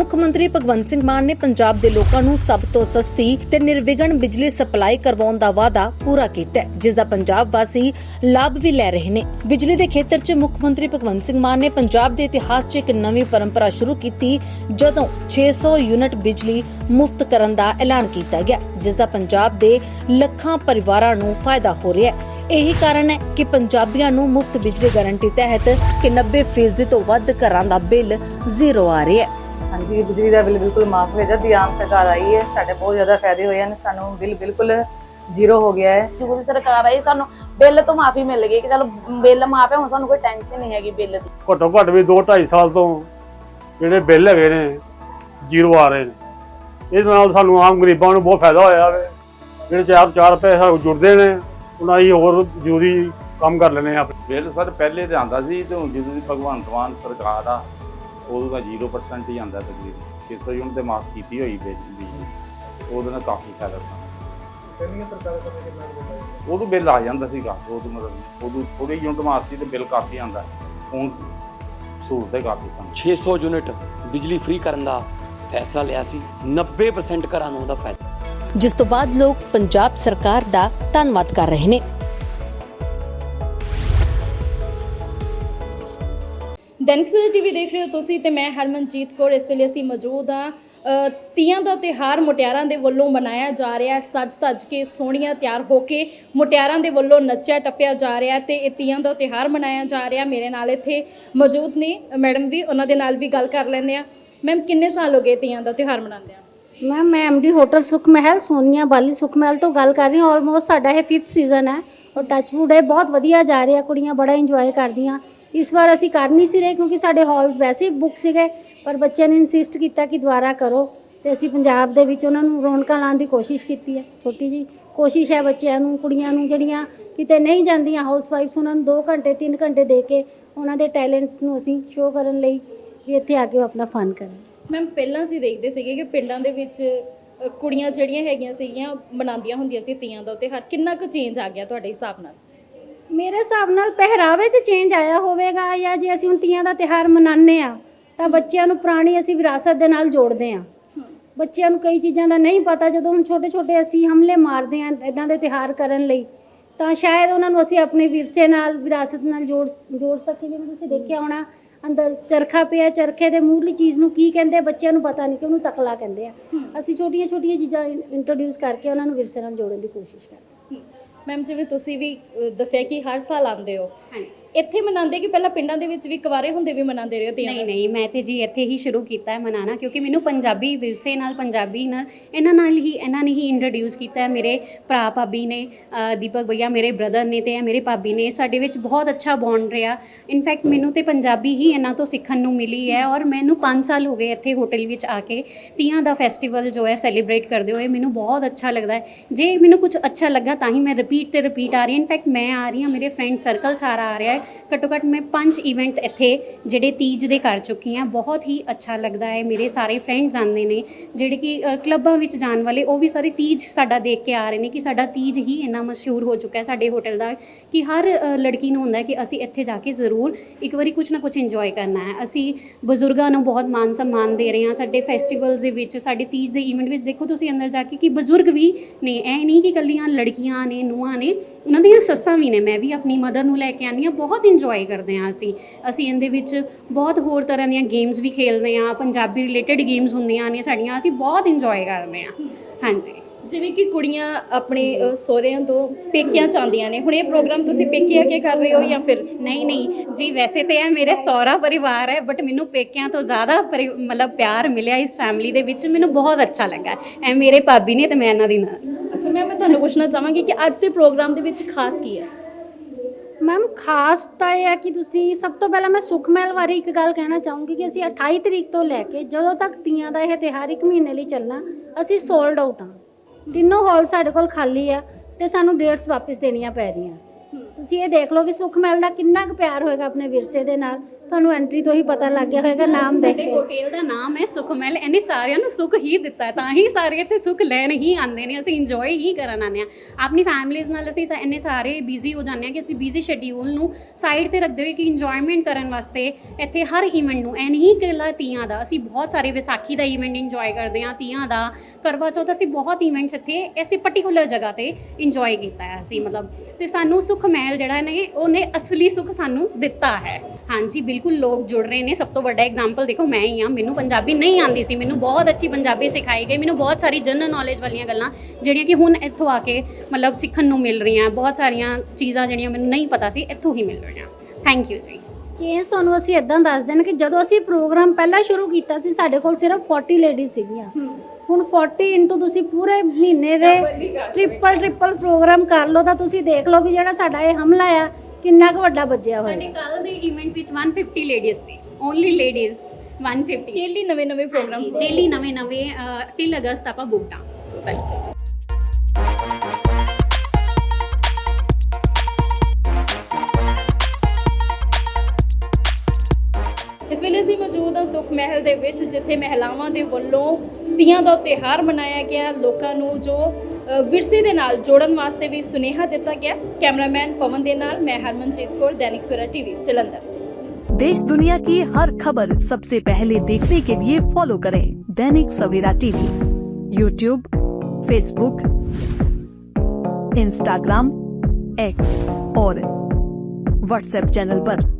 ਮੁੱਖ ਮੰਤਰੀ ਭਗਵੰਤ ਸਿੰਘ ਮਾਨ ਨੇ ਪੰਜਾਬ ਦੇ ਲੋਕਾਂ ਨੂੰ ਸਭ ਤੋਂ ਸਸਤੀ ਤੇ ਨਿਰਵਿਘਨ ਬਿਜਲੀ ਸਪਲਾਈ ਕਰਵਾਉਣ ਦਾ ਵਾਅਦਾ ਪੂਰਾ ਕੀਤਾ ਹੈ, ਜਿਸ ਦਾ ਪੰਜਾਬ ਵਾਸੀ ਲਾਭ ਵੀ ਲੈ ਰਹੇ ਨੇ। ਬਿਜਲੀ ਦੇ ਖੇਤਰ 'ਚ ਮੁੱਖ ਮੰਤਰੀ ਭਗਵੰਤ ਸਿੰਘ ਮਾਨ ਨੇ ਪੰਜਾਬ ਦੇ ਇਤਿਹਾਸ 'ਚ ਇੱਕ ਨਵੀਂ ਪਰੰਪਰਾ ਸ਼ੁਰੂ ਕੀਤੀ, ਜਦੋਂ 600 ਯੂਨਿਟ ਬਿਜਲੀ ਮੁਫਤ ਕਰਨ ਦਾ ਐਲਾਨ ਕੀਤਾ ਗਿਆ, ਜਿਸ ਦਾ ਪੰਜਾਬ ਦੇ ਲੱਖਾਂ ਪਰਿਵਾਰਾਂ ਨੂੰ ਫਾਇਦਾ ਹੋ ਰਿਹਾ ਹੈ। ਇਹੀ ਕਾਰਨ ਹੈ ਕਿ ਪੰਜਾਬੀਆਂ ਨੂੰ ਮੁਫਤ ਬਿਜਲੀ ਗਾਰੰਟੀ ਤਹਿਤ ਕਿ 90% ਤੋਂ ਵੱਧ ਘਰਾਂ ਦਾ ਬਿੱਲ ਜ਼ੀਰੋ ਆ ਰਿਹਾ ਹੈ। ਹਾਂਜੀ ਬਿਜਲੀ ਦਾ ਬਿੱਲ ਬਿਲਕੁਲ ਮਾਫ ਹੋ ਗਿਆ। ਜਦ ਦੀ ਆਮ ਸਰਕਾਰ ਆਈ ਹੈ ਸਾਡੇ ਬਹੁਤ ਜ਼ਿਆਦਾ ਫਾਇਦੇ ਹੋਏ ਹਨ। ਸਾਨੂੰ ਬਿੱਲ ਬਿਲਕੁਲ ਜ਼ੀਰੋ ਹੋ ਗਿਆ ਹੈ। ਜਦੋਂ ਦੀ ਸਰਕਾਰ ਆਈ ਸਾਨੂੰ ਬਿੱਲ ਤੋਂ ਮਾਫੀ ਮਿਲ ਗਈ ਕਿ ਚਲੋ ਬਿੱਲ ਮਾਫ ਹੈ ਹੁਣ ਸਾਨੂੰ ਕੋਈ ਟੈਨਸ਼ਨ ਨਹੀਂ ਹੈਗੀ ਬਿੱਲ ਦੀ। ਘੱਟੋ ਘੱਟ ਵੀ 2 2.5 ਸਾਲ ਤੋਂ ਜਿਹੜੇ ਬਿੱਲ ਹੈਗੇ ਨੇ ਜ਼ੀਰੋ ਆ ਰਹੇ ਨੇ। ਇਸ ਨਾਲ ਸਾਨੂੰ ਆਮ ਗਰੀਬਾਂ ਨੂੰ ਬਹੁਤ ਫਾਇਦਾ ਹੋਇਆ ਵੇ। ਜਿਹੜੇ ਚਾਰ ਚਾਰ ਪੈਸੇ ਜੁੜਦੇ ਨੇ ਉਹਨਾਂ ਦੀ ਹੋਰ ਜ਼ਰੂਰੀ ਕੰਮ ਕਰ ਲੈਣੇ ਆ ਬਿੱਲ ਸਰ ਪਹਿਲੇ ਤੇ ਆਂਦਾ ਸੀ ਤੇ ਹੁਣ ਜਦੋਂ ਦੀ ਭਗਵੰਤ ਮਾਨ ਸਰਕਾਰ ਆ ਉਦੋਂ ਦਾ 0% ਹੀ ਆਂਦਾ ਤਕਰੀਬਨ 600 ਯੂਨਿਟ ਤੇ ਮਾਫ ਕੀਤੀ ਹੋਈ ਬਿਜਲੀ ਦੀ ਉਹਦੇ ਨਾਲ ਕਾਫੀ ਫਾਇਦਾ ਸਾਨੂੰ ਉਦੋਂ ਬਿੱਲ ਆ ਜਾਂਦਾ ਸੀਗਾ ਉਦੋਂ ਮਤਲਬ ਉਦੋਂ ਥੋੜੀ ਯੂਨਿਟ ਮਾਫ ਸੀ ਤੇ ਬਿੱਲ ਕਾਫੀ ਆਂਦਾ ਹੁਣ ਸਹੂਲਤ ਹੈ ਕਾਫੀ ਸਾਨੂੰ 600 ਯੂਨਿਟ ਬਿਜਲੀ ਫ੍ਰੀ ਕਰਨ ਦਾ ਫੈਸਲਾ ਲਿਆ ਸੀ। 90% ਘਰਾਂ ਨੂੰ ਉਹਦਾ ਫਾਇਦਾ। ਜਿਸ ਤੋਂ ਬਾਅਦ ਲੋਕ ਪੰਜਾਬ ਸਰਕਾਰ ਦਾ ਧੰਨਵਾਦ ਕਰ ਰਹੇ ਨੇ। ਦੈਨਿਕ ਸਵੇਰਾ ਟੀਵੀ ਦੇਖ ਰਹੇ ਹੋ ਤੁਸੀਂ ਤੇ ਮੈਂ ਹਰਮਨਜੀਤ ਕੌਰ। ਇਸ ਵੇਲੇ ਅਸੀਂ ਮੌਜੂਦ ਹਾਂ ਤੀਆਂ ਦਾ ਤਿਉਹਾਰ ਮੁਟਿਆਰਾਂ ਦੇ ਵੱਲੋਂ ਮਨਾਇਆ ਜਾ ਰਿਹਾ ਹੈ। ਸੱਜ ਧੱਜ ਕੇ ਸੋਹਣੀਆਂ ਤਿਆਰ ਹੋ ਕੇ ਮੁਟਿਆਰਾਂ ਦੇ ਵੱਲੋਂ ਨੱਚਿਆ ਟੱਪਿਆ ਜਾ ਰਿਹਾ ਹੈ ਤੇ ਇਹ ਤੀਆਂ ਦਾ ਤਿਉਹਾਰ ਮਨਾਇਆ ਜਾ ਰਿਹਾ। ਮੇਰੇ ਨਾਲ ਇੱਥੇ ਮੌਜੂਦ ਨੇ, ਮੈਡਮ ਵੀ, ਉਹਨਾਂ ਦੇ ਨਾਲ ਵੀ ਗੱਲ ਕਰ ਲੈਂਦੇ ਆ ਮੈਮ, ਕਿੰਨੇ ਸਾਲ ਹੋ ਗਏ ਤੀਆਂ ਦਾ ਤਿਉਹਾਰ ਮਨਾਉਂਦੇ ਆ? ਮੈਮ, ਮੈਂ ਐਮਡੀ ਹੋਟਲ ਸੁਖ ਮਹਿਲ ਸੋਨੀਆ ਬਾਲੀ ਸੁਖ ਮਹਿਲ ਤੋਂ ਗੱਲ ਕਰ ਰਹੀ ਹਾਂ। ਆਲਮੋਸਟ ਸਾਡਾ ਇਹ 5th ਸੀਜ਼ਨ ਹੈ। ਔਰ ਟੱਚਵੁੱਡ ਹੈ, ਬਹੁਤ ਵਧੀਆ ਜਾ ਰਿਹਾ। ਕੁੜੀਆਂ ਬੜਾ ਇੰਜੋਏ ਕਰਦੀਆਂ। ਇਸ ਵਾਰ ਅਸੀਂ ਕਰ ਨਹੀਂ ਸੀ ਰਹੇ ਕਿਉਂਕਿ ਸਾਡੇ ਹਾਲਸ ਵੈਸੇ ਹੀ ਬੁੱਕ ਸੀਗੇ, ਪਰ ਬੱਚਿਆਂ ਨੇ ਇਨਸਿਸਟ ਕੀਤਾ ਕਿ ਦੁਬਾਰਾ ਕਰੋ ਤੇ ਅਸੀਂ ਪੰਜਾਬ ਦੇ ਵਿੱਚ ਉਹਨਾਂ ਨੂੰ ਰੌਣਕਾਂ ਲਾਉਣ ਦੀ ਕੋਸ਼ਿਸ਼ ਕੀਤੀ ਹੈ। ਛੋਟੀ ਜੀ ਕੋਸ਼ਿਸ਼ ਹੈ ਬੱਚਿਆਂ ਨੂੰ, ਕੁੜੀਆਂ ਨੂੰ ਜਿਹੜੀਆਂ ਕਿਤੇ ਨਹੀਂ ਜਾਂਦੀਆਂ ਹਾਊਸ ਵਾਈਫਸ ਉਹਨਾਂ ਨੂੰ 2 ਘੰਟੇ 3 ਘੰਟੇ ਦੇ ਕੇ ਉਹਨਾਂ ਦੇ ਟੈਲੈਂਟ ਨੂੰ ਅਸੀਂ ਸ਼ੋਅ ਕਰਨ ਲਈ ਵੀ ਇੱਥੇ ਆ ਕੇ ਉਹ ਆਪਣਾ ਫਨ ਕਰਨ। ਮੈਮ ਪਹਿਲਾਂ ਅਸੀਂ ਦੇਖਦੇ ਸੀਗੇ ਕਿ ਪਿੰਡਾਂ ਦੇ ਵਿੱਚ ਕੁੜੀਆਂ ਜਿਹੜੀਆਂ ਹੈਗੀਆਂ ਸੀਗੀਆਂ ਮਨਾਉਂਦੀਆਂ ਹੁੰਦੀਆਂ ਸੀ ਤੀਆਂ ਦਾ ਤਿਉਹਾਰ ਕਿੰਨਾ ਕੁ ਚੇਂਜ ਆ ਗਿਆ ਤੁਹਾਡੇ ਹਿਸਾਬ ਨਾਲ? ਮੇਰੇ ਹਿਸਾਬ ਨਾਲ ਪਹਿਰਾਵੇ 'ਚ ਚੇਂਜ ਆਇਆ ਹੋਵੇਗਾ ਜਾਂ ਜੇ ਅਸੀਂ ਹੁਣ ਤੀਆਂ ਦਾ ਤਿਹਾਰ ਮਨਾਉਂਦੇ ਆ ਤਾਂ ਬੱਚਿਆਂ ਨੂੰ ਪੁਰਾਣੀ ਅਸੀਂ ਵਿਰਾਸਤ ਦੇ ਨਾਲ ਜੋੜਦੇ ਆ ਬੱਚਿਆਂ ਨੂੰ ਕਈ ਚੀਜ਼ਾਂ ਦਾ ਨਹੀਂ ਪਤਾ, ਜਦੋਂ ਹੁਣ ਛੋਟੇ ਛੋਟੇ ਅਸੀਂ ਹਮਲੇ ਮਾਰਦੇ ਆ ਇਦਾਂ ਦੇ ਤਿਹਾਰ ਕਰਨ ਲਈ, ਤਾਂ ਸ਼ਾਇਦ ਉਹਨਾਂ ਨੂੰ ਅਸੀਂ ਆਪਣੇ ਵਿਰਸੇ ਨਾਲ, ਵਿਰਾਸਤ ਨਾਲ ਜੋੜ ਜੋੜ ਸਕੀਏ। ਜਿਵੇਂ ਤੁਸੀਂ ਦੇਖਿਆ ਹੋਣਾ, ਅੰਦਰ ਚਰਖਾ ਪਿਆ, ਚਰਖੇ ਦੇ ਮੂਹਰਲੀ ਚੀਜ਼ ਨੂੰ ਕੀ ਕਹਿੰਦੇ ਬੱਚਿਆਂ ਨੂੰ ਪਤਾ ਨਹੀਂ ਕਿ ਉਹਨੂੰ ਤਕਲਾ ਕਹਿੰਦੇ ਆ। ਅਸੀਂ ਛੋਟੀਆਂ ਛੋਟੀਆਂ ਚੀਜ਼ਾਂ ਇੰਟਰੋਡਿਊਸ ਕਰਕੇ ਉਹਨਾਂ ਨੂੰ ਵਿਰਸੇ ਨਾਲ ਜੋੜਨ ਦੀ ਕੋਸ਼ਿਸ਼ ਕਰਦੇ ਹਾਂ। ਮੈਮ ਜਿਵੇਂ ਤੁਸੀਂ ਵੀ ਅ, ਦੱਸਿਆ ਕਿ ਹਰ ਸਾਲ ਆਉਂਦੇ ਹੋ। ਹਾਂਜੀ। ਇੱਥੇ ਮਨਾਉਂਦੇ ਕਿ ਪਹਿਲਾਂ ਪਿੰਡਾਂ ਦੇ ਵਿੱਚ ਵੀ ਕੁਵਾਰੇ ਹੁੰਦੇ ਵੀ ਮਨਾਉਂਦੇ ਰਹੇ ਹੋ ਤੀਆਂ ਨਹੀਂ? ਨਹੀਂ ਮੈਂ ਤੇ ਜੀ ਇੱਥੇ ਹੀ ਸ਼ੁਰੂ ਕੀਤਾ ਹੈ ਮਨਾਣਾ ਕਿਉਂਕਿ ਮੈਨੂੰ ਪੰਜਾਬੀ ਵਿਰਸੇ ਨਾਲ ਪੰਜਾਬੀ ਨਾਲ ਇਹਨਾਂ ਨਾਲ ਹੀ ਇਹਨਾਂ ਨੇ ਹੀ ਇੰਟਰੋਡਿਊਸ ਕੀਤਾ ਹੈ। ਮੇਰੇ ਭਰਾ ਭਾਬੀ ਨੇ ਅ, ਦੀਪਕ ਭਈਆ ਮੇਰੇ ਬ੍ਰਦਰ ਨੇ ਤੇ ਇਹ ਮੇਰੇ ਭਾਬੀ ਨੇ ਸਾਡੇ ਵਿੱਚ ਬਹੁਤ ਅੱਛਾ ਬੌਂਡ ਰਿਹਾ। ਇਨਫੈਕਟ ਮੈਨੂੰ ਤੇ ਪੰਜਾਬੀ ਹੀ ਇਹਨਾਂ ਤੋਂ ਸਿੱਖਣ ਨੂੰ ਮਿਲੀ ਹੈ ਔਰ ਮੈਨੂੰ 5 ਸਾਲ ਹੋ ਗਏ ਇੱਥੇ ਹੋਟਲ ਵਿੱਚ ਆ ਕੇ ਤੀਆਂ ਦਾ ਫੈਸਟੀਵਲ ਜੋ ਹੈ ਸੈਲੀਬ੍ਰੇਟ ਕਰਦੇ ਹੋਏ ਮੈਨੂੰ ਬਹੁਤ ਅੱਛਾ ਲੱਗਦਾ ਹੈ। ਜੇ ਮੈਨੂੰ ਕੁਝ ਅੱਛਾ ਲੱਗਾ ਤਾਂ ਹੀ ਮੈਂ ਰਿਪੀਟ ਤੇ ਰਿਪੀਟ ਆ ਰਹੀ ਹਾਂ। ਇਨਫੈਕਟ ਮੈਂ ਆ ਰਹੀ ਹਾਂ ਮੇਰੇ ਫਰੈਂਡ ਸਰਕਲ ਸਾਰਾ ਆ ਰਿਹਾ ਹੈ। ਘੱਟੋ ਘੱਟ ਮੈਂ ਪੰਜ ਇਵੈਂਟ ਇੱਥੇ ਜਿਹੜੇ ਤੀਜ ਦੇ ਕਰ ਚੁੱਕੀ ਹਾਂ। ਬਹੁਤ ਹੀ ਅੱਛਾ ਲੱਗਦਾ ਹੈ। ਮੇਰੇ ਸਾਰੇ ਫਰੈਂਡਸ ਆਉਂਦੇ ਨੇ ਜਿਹੜੇ ਕਿ ਅ, ਕਲੱਬਾਂ ਵਿੱਚ ਜਾਣ ਵਾਲੇ ਉਹ ਵੀ ਸਾਰੇ ਤੀਜ ਸਾਡਾ ਦੇਖ ਕੇ ਆ ਰਹੇ ਨੇ ਕਿ ਸਾਡਾ ਤੀਜ ਹੀ ਇੰਨਾ ਮਸ਼ਹੂਰ ਹੋ ਚੁੱਕਾ ਹੈ ਸਾਡੇ ਹੋਟਲ ਦਾ ਕਿ ਹਰ ਅ, ਲੜਕੀ ਨੂੰ ਹੁੰਦਾ ਹੈ ਕਿ ਅਸੀਂ ਇੱਥੇ ਜਾ ਕੇ ਜ਼ਰੂਰ ਇੱਕ ਵਾਰੀ ਕੁਝ ਨਾ ਕੁਝ ਇੰਜੋਏ ਕਰਨਾ ਹੈ। ਅਸੀਂ ਬਜ਼ੁਰਗਾਂ ਨੂੰ ਬਹੁਤ ਮਾਨ ਸਨਮਾਨ ਦੇ ਰਹੇ ਹਾਂ। ਸਾਡੇ ਫੈਸਟੀਵਲਸ ਦੇ ਵਿੱਚ ਸਾਡੇ ਤੀਜ ਦੇ ਇਵੈਂਟ ਵਿੱਚ ਦੇਖੋ ਤੁਸੀਂ ਅੰਦਰ ਜਾ ਕੇ ਕਿ ਬਜ਼ੁਰਗ ਵੀ ਨੇ। ਇਹ ਨਹੀਂ ਕਿ ਇਕੱਲੀਆਂ ਲੜਕੀਆਂ ਨੇ ਨੂੰਹਾਂ ਨੇ ਉਹਨਾਂ ਦੀਆਂ ਸੱਸਾਂ ਵੀ ਨੇ। ਮੈਂ ਵੀ ਆਪਣੀ ਮਦਰ ਨੂੰ ਲੈ ਕੇ ਆਉਂਦੀ ਹਾਂ। ਬਹੁਤ ਇੰਜੋਏ ਕਰਦੇ ਹਾਂ ਅਸੀਂ। ਅਸੀਂ ਇਹਦੇ ਵਿੱਚ ਬਹੁਤ ਹੋਰ ਤਰ੍ਹਾਂ ਦੀਆਂ ਗੇਮਸ ਵੀ ਖੇਡਦੇ ਹਾਂ ਪੰਜਾਬੀ ਰਿਲੇਟਡ ਗੇਮਸ ਹੁੰਦੀਆਂ ਨੇ ਸਾਡੀਆਂ ਅਸੀਂ ਬਹੁਤ ਇੰਜੋਏ ਕਰਦੇ ਹਾਂ। ਹਾਂਜੀ। ਜਿਵੇਂ ਕਿ ਕੁੜੀਆਂ ਆਪਣੇ ਸਹੁਰਿਆਂ ਤੋਂ ਪੇਕਿਆਂ ਚ ਆਉਂਦੀਆਂ ਨੇ। ਹੁਣ ਇਹ ਪ੍ਰੋਗਰਾਮ ਤੁਸੀਂ ਪੇਕੇ ਆ ਕੇ ਕਰ ਰਹੇ ਹੋ ਜਾਂ ਫਿਰ ਨਹੀਂ ਨਹੀਂ। ਜੀ ਵੈਸੇ ਤੇ ਇਹ ਮੇਰੇ ਸਹੁਰਾ ਪਰਿਵਾਰ ਹੈ ਬਟ ਮੈਨੂੰ ਪੇਕਿਆਂ ਤੋਂ ਜ਼ਿਆਦਾ ਮਤਲਬ ਪਿਆਰ ਮਿਲਿਆ ਇਸ ਫੈਮਿਲੀ ਦੇ ਵਿੱਚ। ਮੈਨੂੰ ਬਹੁਤ ਅੱਛਾ ਲੱਗਾ। ਇਹ ਮੇਰੇ ਭਾਬੀ ਨੇ ਤੇ ਮੈਂ ਇਹਨਾਂ ਦੀ ਨਾਲ। ਅੱਛਾ ਮੈਮ ਮੈਂ ਤੁਹਾਨੂੰ ਪੁੱਛਣਾ ਚਾਹਾਂਗੀ ਕਿ ਅੱਜ ਦੇ ਪ੍ਰੋਗਰਾਮ ਦੇ ਵਿੱਚ ਖਾਸ ਕੀ ਹੈ? ਮੈਮ ਖਾਸ ਤਾਂ ਇਹ ਹੈ ਕਿ ਤੁਸੀਂ ਸਭ ਤੋਂ ਪਹਿਲਾਂ ਮੈਂ ਸੁਖ ਮਹਿਲ ਬਾਰੇ ਇੱਕ ਗੱਲ ਕਹਿਣਾ ਚਾਹੂੰਗੀ ਕਿ ਅਸੀਂ 28 ਤਰੀਕ ਤੋਂ ਲੈ ਕੇ ਜਦੋਂ ਤੱਕ ਤੀਆਂ ਦਾ ਇਹ ਤਿਉਹਾਰ ਇੱਕ ਮਹੀਨੇ ਲਈ ਚੱਲਣਾ, ਅਸੀਂ ਸੋਲਡ ਆਊਟ ਹਾਂ। ਤਿੰਨੋਂ ਹਾਲ ਸਾਡੇ ਕੋਲ ਖਾਲੀ ਆ ਤੇ ਸਾਨੂੰ ਡੇਟਸ ਵਾਪਸ ਦੇਣੀਆਂ ਪੈ ਰਹੀਆਂ। ਤੁਸੀਂ ਇਹ ਦੇਖ ਲਓ ਵੀ ਸੁਖ ਮਹਿਲ ਦਾ ਕਿੰਨਾ ਕੁ ਪਿਆਰ ਹੋਏਗਾ ਆਪਣੇ ਵਿਰਸੇ ਦੇ ਨਾਲ। ਤੁਹਾਨੂੰ ਐਂਟਰੀ ਤੋਂ ਹੀ ਪਤਾ ਲੱਗ ਗਿਆ ਹੋਵੇਗਾ ਨਾਮ ਦੇਖ ਕੇ। ਹੋਟਲ ਦਾ ਨਾਮ ਹੈ ਸੁਖਮਹਿਲ। ਇਹਨੇ ਸਾਰਿਆਂ ਨੂੰ ਸੁੱਖ ਹੀ ਦਿੱਤਾ ਹੈ, ਤਾਂ ਹੀ ਸਾਰੇ ਇੱਥੇ ਸੁੱਖ ਲੈਣ ਹੀ ਆਉਂਦੇ ਨੇ ਅਸੀਂ ਇੰਜੋਏ ਹੀ ਕਰਨ ਆਉਂਦੇ ਹਾਂ। ਆਪਣੀ ਫੈਮਲੀਜ਼ ਨਾਲ ਅਸੀਂ ਸਾ- ਇੰਨੇ ਸਾਰੇ ਬਿਜ਼ੀ ਹੋ ਜਾਂਦੇ ਹਾਂ ਕਿ ਅਸੀਂ ਬਿਜ਼ੀ ਸ਼ਡਿਊਲ ਨੂੰ ਸਾਈਡ ਤੇ ਰੱਖਦੇ ਹੋਏ ਕਿ ਇੰਜੋਇਮੈਂਟ ਕਰਨ ਵਾਸਤੇ ਇੱਥੇ ਹਰ ਇਵੈਂਟ ਨੂੰ ਐ ਨਹੀਂ ਇਕੱਲਾ ਤੀਆਂ ਦਾ ਅਸੀਂ ਬਹੁਤ ਸਾਰੇ ਵਿਸਾਖੀ ਦਾ ਇਵੈਂਟ ਇੰਜੋਏ ਕਰਦੇ ਹਾਂ ਤੀਆਂ ਦਾ। ਕਰਵਾ ਚੌਥ ਅਸੀਂ ਬਹੁਤ ਇਵੈਂਟਸ ਇੱਥੇ ਐਸੀ ਪਾਰਟਿਕੂਲਰ ਜਗ੍ਹਾ ਤੇ ਇੰਜੋਏ ਕੀਤਾ ਹੈ ਅਸੀਂ ਮਤਲਬ। ਤੇ ਸਾਨੂੰ ਸੁਖ ਮਹਿਲ ਜਿਹੜਾ ਨੇ ਉਹਨੇ ਅਸਲੀ ਸੁਖ ਸਾਨੂੰ ਦਿੱਤਾ ਹੈ। ਹਾਂਜੀ ਬਿਲਕੁਲ। ਲੋਕ ਜੁੜ ਰਹੇ ਨੇ। ਸਭ ਤੋਂ ਵੱਡਾ ਐਗਜ਼ਾਮਪਲ ਦੇਖੋ ਮੈਂ ਹੀ ਹਾਂ। ਮੈਨੂੰ ਪੰਜਾਬੀ ਨਹੀਂ ਆਉਂਦੀ ਸੀ। ਮੈਨੂੰ ਬਹੁਤ ਅੱਛੀ ਪੰਜਾਬੀ ਸਿਖਾਈ ਗਈ। ਮੈਨੂੰ ਬਹੁਤ ਸਾਰੀ ਜਨਰਲ ਨੌਲੇਜ ਵਾਲੀਆਂ ਗੱਲਾਂ ਜਿਹੜੀਆਂ ਕਿ ਹੁਣ ਇੱਥੋਂ ਆ ਕੇ ਮਤਲਬ ਸਿੱਖਣ ਨੂੰ ਮਿਲ ਰਹੀਆਂ। ਬਹੁਤ ਸਾਰੀਆਂ ਚੀਜ਼ਾਂ ਜਿਹੜੀਆਂ ਮੈਨੂੰ ਨਹੀਂ ਪਤਾ ਸੀ ਇੱਥੋਂ ਹੀ ਮਿਲ ਰਹੀਆਂ। ਥੈਂਕ ਯੂ ਜੀ। ਕੇਸ ਤੁਹਾਨੂੰ ਅਸੀਂ ਇਦਾਂ ਦੱਸ ਦੇਣ ਕਿ ਜਦੋਂ ਅਸੀਂ ਪ੍ਰੋਗਰਾਮ ਪਹਿਲਾਂ ਸ਼ੁਰੂ ਕੀਤਾ ਸੀ ਸਾਡੇ ਕੋਲ ਸਿਰਫ 40 ਲੇਡੀਜ਼ ਸੀਗੀਆਂ। ਹੁਣ 40 ਇਨਟੂ ਤੁਸੀਂ ਪੂਰੇ ਮਹੀਨੇ ਦੇ ਟ੍ਰਿਪਲ ਟ੍ਰਿਪਲ ਪ੍ਰੋਗਰਾਮ ਕਰ ਲਓ ਤਾਂ ਤੁਸੀਂ ਦੇਖ ਲਓ ਵੀ ਜਿਹੜਾ ਸਾਡਾ ਇਹ ਹਮਲਾ ਆ ਕਿੰਨਾ ਕੁ ਵੱਡਾ ਵੱਜਿਆ ਸਾਡੇ ਹੋਇਆ ਕੱਲ ਦੇ ਇਵੈਂਟ ਵਿੱਚ 150 ਲੇਡੀਜ਼ ਸੀ। ਓਨਲੀ ਲੇਡੀਜ਼ 150 ਡੇਲੀ ਨਵੇਂ ਨਵੇਂ ਪ੍ਰੋਗਰਾਮ ਡੇਲੀ ਨਵੇਂ ਨਵੇਂ ਟਿਲ ਅਗਸਤ ਆਪਾਂ ਬੁੱਕਡ ਆ ਇਸ ਵੇਲੇ ਅਸੀਂ ਮੌਜੂਦ ਹਾਂ ਸੁਖ ਮਹਿਲ ਦੇ ਵਿੱਚ ਜਿੱਥੇ ਮਹਿਲਾਵਾਂ ਦੇ ਵੱਲੋਂ ਤੀਆਂ ਦਾ ਤਿਉਹਾਰ ਮਨਾਇਆ ਗਿਆ। ਲੋਕਾਂ ਨੂੰ ਜੋ ਵਿਰਸੇ ਦੇ ਨਾਲ ਜੋੜਨ ਵਾਸਤੇ ਵੀ ਸੁਨੇਹਾ ਦਿੱਤਾ ਗਿਆ ਕੈਮਰਾਮੈਨ ਪਵਨ ਦੇ ਨਾਲ ਮੈਂ ਹਰਮਨਜੀਤ ਕੌਰ ਦੈਨਿਕ ਸਵੇਰਾ ਟੀਵੀ ਜਲੰਧਰ देश दुनिया की हर खबर सबसे पहले देखने के लिए फॉलो करें Dainik Savera TV YouTube Facebook Instagram X और व्हाट्सएप चैनल पर।